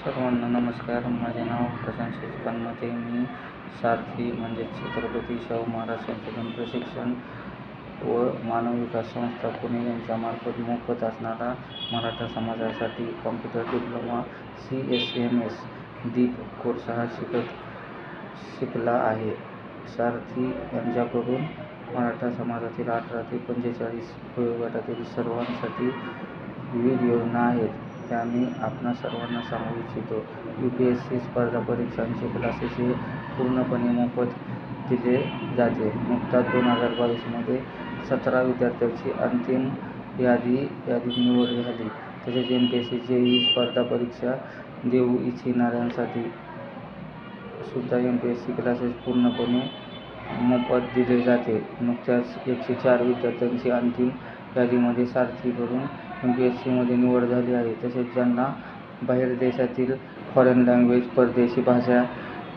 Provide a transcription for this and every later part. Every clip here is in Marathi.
सर्वांना नमस्कार. माझे नाव प्रशांत पानमते मी सारथी म्हणजेच छत्रपती शाहू महाराज संशोधन प्रशिक्षण व मानव विकास संस्था पुणे यांच्यामार्फत मोफत असणारा मराठा समाजासाठी computer diploma C S M S दीप कोर्स हा शिकत शिकला आहे. सारथी यांच्याकडून मराठा समाजातील अठरा ते पंचेचाळीस वयोगटातील सर्वांसाठी विविध योजना आहेत. मी आपणा सर्वांना सांगू इच्छितो. यू पी एस सी स्पर्धा परीक्षांचे क्लासेस हे पूर्णपणे मोफत दिले जाते. नुकताच दोन हज़ार बावीसमध्ये सतरा विद्यार्थ्यांची अंतिम यादी यादीत निवड झाली. M P S C J E स्पर्धा परीक्षा देऊ इच्छिणाऱ्यांसाठी सुद्धा M P S C classes पूर्णपणे मोफत दिले जाते. नुकत्याच एकशे चार विद्यार्थ्यांची अंतिम यादीमध्ये सारथीकडून म्हणजे एम पी एस सीमध्ये निवड झाली आहे. तसेच ज्यांना बाहेर देशातील फॉरेन लँग्वेज परदेशी भाषा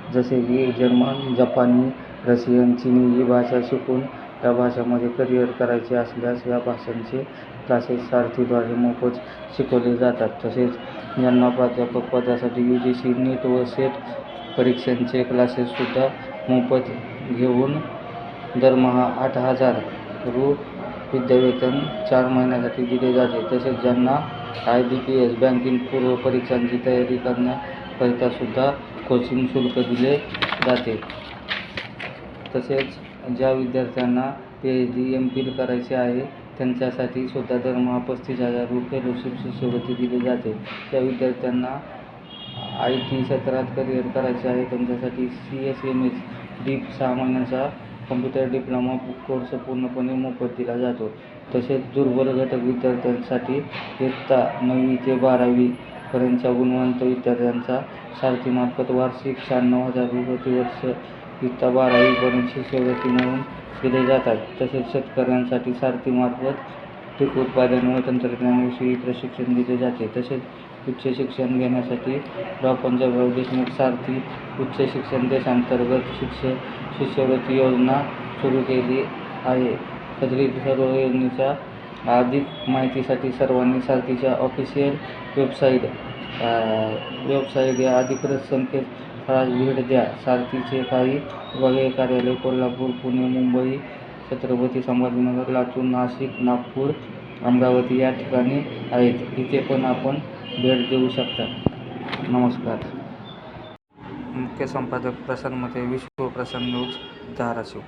जसे की जर्मन जपानी रशियन चिनी ही भाषा शिकून त्या भाषामध्ये करिअर करायचे असल्यास या भाषांचे क्लासेस सारथीद्वारे मोफत शिकवले जातात. तसेच ज्यांना प्राध्यापक पदासाठी यू जी सी नीट व सेट परीक्षांचे क्लासेससुद्धा मोफत घेऊन दरमहा आठ हजार रु विद्यावेतन चार महिन्यासाठी दिले जाते. तसेच ज्यांना I B P S banking पूर्व परीक्षांची तयारी करण्याकरितासुद्धा कोचिंग शुल्क दिले जाते. तसेच ज्या विद्यार्थ्यांना P H D M phil करायचे आहे त्यांच्यासाठी सुद्धा दरमहा पस्तीस हजार रुपये फेलोशिप शिष्यवृत्ती दिली जाते. त्या विद्यार्थ्यांना आय टी क्षेत्रात करिअर करायचे आहे त्यांच्यासाठी C S M S deep सहा महिन्याचा कम्प्युटर डिप्लोमा कोर्स पूर्णपणे मोफत दिला जातो. तसेच दुर्बल घटक विद्यार्थ्यांसाठी इयत्ता नववी ते बारावीपर्यंतच्या गुणवंत विद्यार्थ्यांचा सारथीमार्फत वार्षिक शहाण्णव हजार रुपये प्रतिवर्ष इयत्ता बारावीपर्यंत शिष्यवृत्ती म्हणून दिले जातात. तसेच शेतकऱ्यांसाठी सारथीमार्फत पीक उत्पादन व तंत्रज्ञानाविषयी प्रशिक्षण दिले जाते. तसेच उच्च शिक्षण घेण्यासाठी डॉ. पंजाबराव देशमुख सारथी उच्च शिक्षण देशांतर्गत शिक्ष शिष्यवृत्ती योजना सुरू केली आहे. सदरील सर्व योजनेच्या अधिक माहितीसाठी सर्वांनी सारथीच्या ऑफिशियल वेबसाईट वेबसाईट या अधिकृत संकेतस्थळास भेट द्या. सारथीचे काही वगैरे कार्यालय कोल्हापूर पुणे मुंबई छत्रपती संभाजीनगर लातूर नाशिक नागपूर अमरावती या ठिकाणी आहेत. इथे पण आपण भेट देऊ शकता. नमस्कार. मुख्य संपादक प्रसारमध्ये विश्व प्रसन्न न्यूज धाराशिव.